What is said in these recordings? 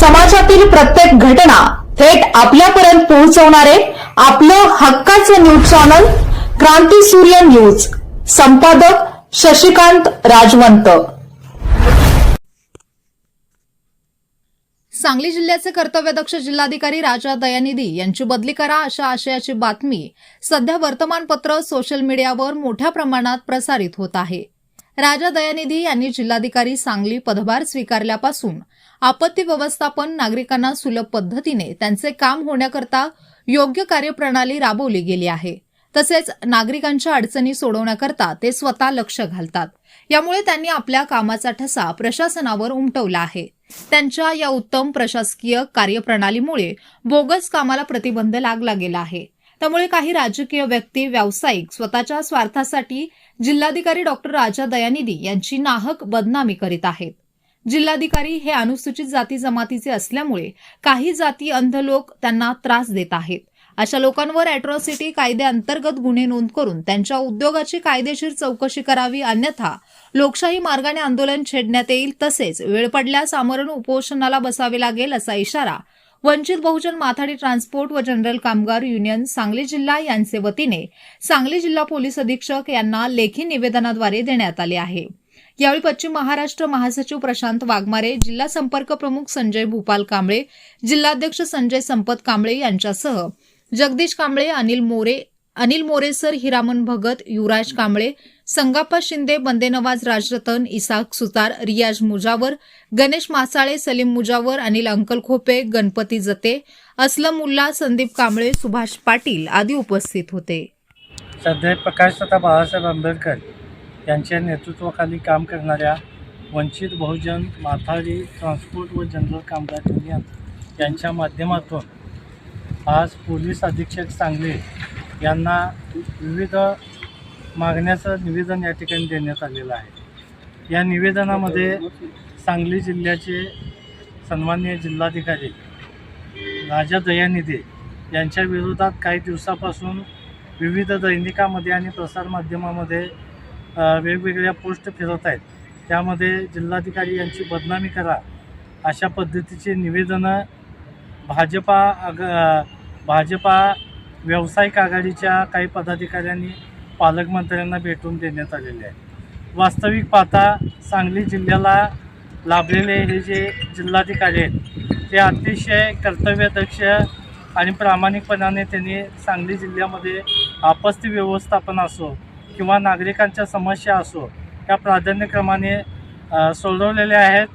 समाजातील प्रत्येक घटना थेट आपल्यापर्यंत पोहोचवणारे आपलं हक्काचं न्यूज चॅनल क्रांती सूर्य न्यूज. संपादक शशिकांत राजवंत. सांगली जिल्ह्याचे कर्तव्यदक्ष जिल्हाधिकारी राजा दयानिधी यांची बदली करा अशा आशयाची बातमी सध्या वर्तमानपत्र सोशल मीडियावर मोठ्या प्रमाणात प्रसारित होत आहे. राजा दयानिधी यांनी जिल्हाधिकारी सांगली पदभार स्वीकारल्यापासून आपत्ती व्यवस्थापन नागरिकांना सुलभ पद्धतीने त्यांचे काम होण्याकरता योग्य कार्यप्रणाली राबवली गेली आहे. तसेच नागरिकांच्या अडचणी सोडवण्याकरता ते स्वतः लक्ष घालतात. यामुळे त्यांनी आपल्या कामाचा ठसा प्रशासनावर उमटवला आहे. त्यांच्या या उत्तम प्रशासकीय कार्यप्रणालीमुळे बोगस कामाला प्रतिबंध लागला गेला आहे. त्यामुळे काही राजकीय व्यक्ती व्यावसायिक स्वतःच्या स्वार्थासाठी जिल्हाधिकारी डॉक्टर राजा दयानिधी यांची नाहक बदनामी करीत आहेत. जिल्हाधिकारी हे अनुसूचित जाती जमातीचे असल्यामुळे काही जाती अंध लोक त्यांना त्रास देत आहेत. अशा लोकांवर अॅट्रॉसिटी कायद्याअंतर्गत गुन्हे नोंद करून त्यांच्या उद्योगाची कायदेशीर चौकशी करावी अन्यथा लोकशाही मार्गाने आंदोलन छेडण्यात येईल तसेच वेळ पडल्यास आमरण उपोषणाला बसावे लागेल असा इशारा वंचित बहुजन माथाडी ट्रान्सपोर्ट व जनरल कामगार युनियन सांगली जिल्हा यांचे वतीने सांगली जिल्हा पोलीस अधीक्षक यांना लेखी निवेदनाद्वारे देण्यात आले आहे. यावेळी पश्चिम महाराष्ट्र महासचिव प्रशांत वाघमारे जिल्हा संपर्क प्रमुख संजय भूपाल कांबळे जिल्हाध्यक्ष संजय संपत कांबळे यांच्यासह जगदीश कांबळे अनिल मोरे अनिल मोरेसर हिरामन भगत युवराज कांबळे संगाप्पा शिंदे बंदेनवाज राजरतन इसाक सुतार रियाज मुजावर गणेश मासाळे सलीम मुजावर अनिल अंकल खोपे गणपती जते असलम मुल्ला संदीप कांबळे सुभाष पाटील आदी उपस्थित होते. सध्या प्रकाशलता बाळासाहेब आंबेडकर यांच्या नेतृत्वाखाली काम करणाऱ्या वंचित बहुजन माथाडी ट्रान्सपोर्ट व जनरल कामगार युनियन यांच्या माध्यमातून आज पोलीस अधीक्षक सांगली यांना विविध मागण्याचं निवेदन या ठिकाणी देण्यात आलेलं आहे. या निवेदनामध्ये सांगली जिल्ह्याचे सन्माननीय जिल्हाधिकारी राजा दयानिधी यांच्या विरोधात काही दिवसापासून विविध दैनिकामध्ये आणि प्रसारमाध्यमामध्ये वेगवेगळ्या पोस्ट फिरत आहेत. त्यामध्ये जिल्हाधिकारी यांची बदनामी करा अशा पद्धतीचे निवेदनं भाजपा आग भाजपा व्यावसायिक आघाडीच्या काही पदाधिकाऱ्यांनी पालकमंत्र्यांना भेटून देण्यात आलेले आहे. वास्तविक पाहता सांगली जिल्ह्याला लाभलेले हे जे जिल्हाधिकारी आहेत ते अतिशय कर्तव्यदक्ष आणि प्रामाणिकपणाने त्यांनी सांगली जिल्ह्यामध्ये आपत्ती व्यवस्थापन असो किंवा नागरिकांच्या समस्या असो या प्राधान्यक्रमाने सोडवलेल्या आहेत.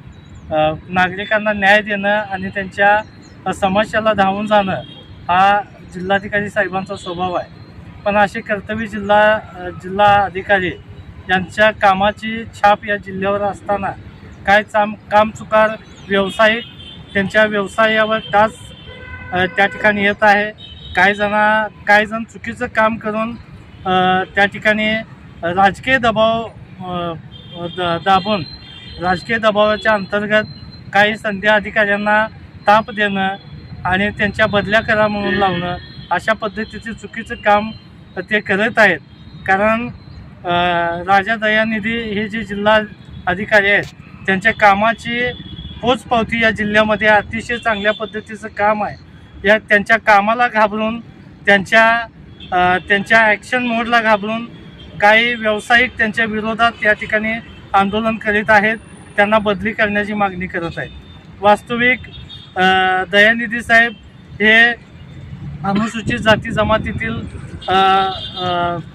नागरिकांना न्याय देणं आणि त्यांच्या समस्याला धावून जाणं हा जिल्हाधिकारी साहेबांचा स्वभाव आहे. पण असे कर्तव्य जिल्हा जिल्हा अधिकारी यांच्या कामाची छाप या जिल्ह्यावर असताना काय चाम कामचुकार व्यावसायिक त्यांच्या व्यवसायावर तास त्या ठिकाणी येत आहे. काही जणा काही जण चुकीचं काम करून त्या ठिकाणी राजकीय दबाव द दाबून राजकीय दबावाच्या अंतर्गत काही संधी अधिकाऱ्यांना ताप देणं आणि त्यांच्या बदल्या करा म्हणून लावणं अशा पद्धतीचे चुकीचं काम ते करत आहेत. कारण राजा दयानिधी हे जे जिल्हा अधिकारी आहेत त्यांच्या कामाची पोचपावती या जिल्ह्यामध्ये अतिशय चांगल्या पद्धतीचं काम आहे. या त्यांच्या कामाला घाबरून त्यांच्या त्यांच्या ॲक्शन मोडला घाबरून काही व्यावसायिक त्यांच्या विरोधात या ठिकाणी आंदोलन करीत आहेत त्यांना बदली करण्याची मागणी करत आहेत. वास्तविक दयानिधी साहेब हे अनुसूचित जाती जमातीतील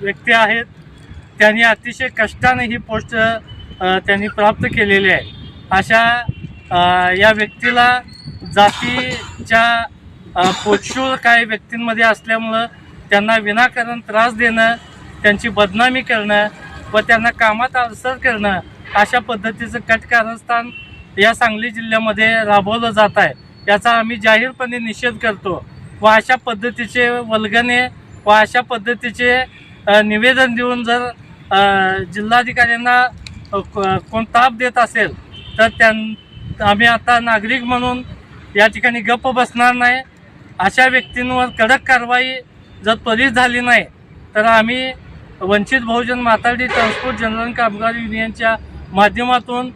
व्यक्ती आहेत. त्यांनी अतिशय कष्टाने ही पोस्ट त्यांनी प्राप्त केलेली आहे. अशा या व्यक्तीला जातीच्या पोटशूळ काही व्यक्तींमध्ये असल्यामुळं त्यांना विनाकारण त्रास देणं त्यांची बदनामी करणं व त्यांना कामात अडसर करणं अशा पद्धतीचं कट कारस्थान या सांगली जिल्ह्यामध्ये राबवलं जात आहे. याचा आम्ही जाहीरपणे निषेध करतो व अशा पद्धतीचे वल्गणे व अशा पद्धतीचे निवेदन देऊन जर जिल्हाधिकाऱ्यांना कोण ताप देत असेल तर त्यां आम्ही आता नागरिक म्हणून या ठिकाणी गप्प बसणार नाही. अशा व्यक्तींवर कडक कारवाई जर त्वरित झाली नाही तर आम्ही वंचित बहुजन माताडी ट्रान्सपोर्ट जनरल कामगार युनियनच्या माध्यमातून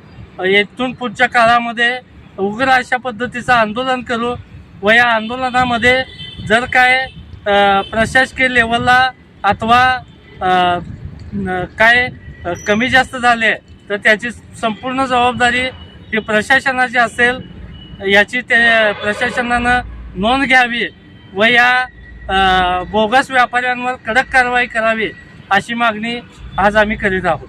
येथून पुढच्या काळामध्ये उग्र अशा पद्धतीचं आंदोलन करू व या आंदोलनामध्ये जर काय प्रशासकीय लेवलला अथवा काय कमी जास्त झाले तर त्याची संपूर्ण जबाबदारी ही प्रशासनाची असेल. याची ते प्रशासनानं नोंद घ्यावी व या बोगस व्यापाऱ्यांवर कडक कारवाई करावी अशी मागणी आज आम्ही करीत आहोत.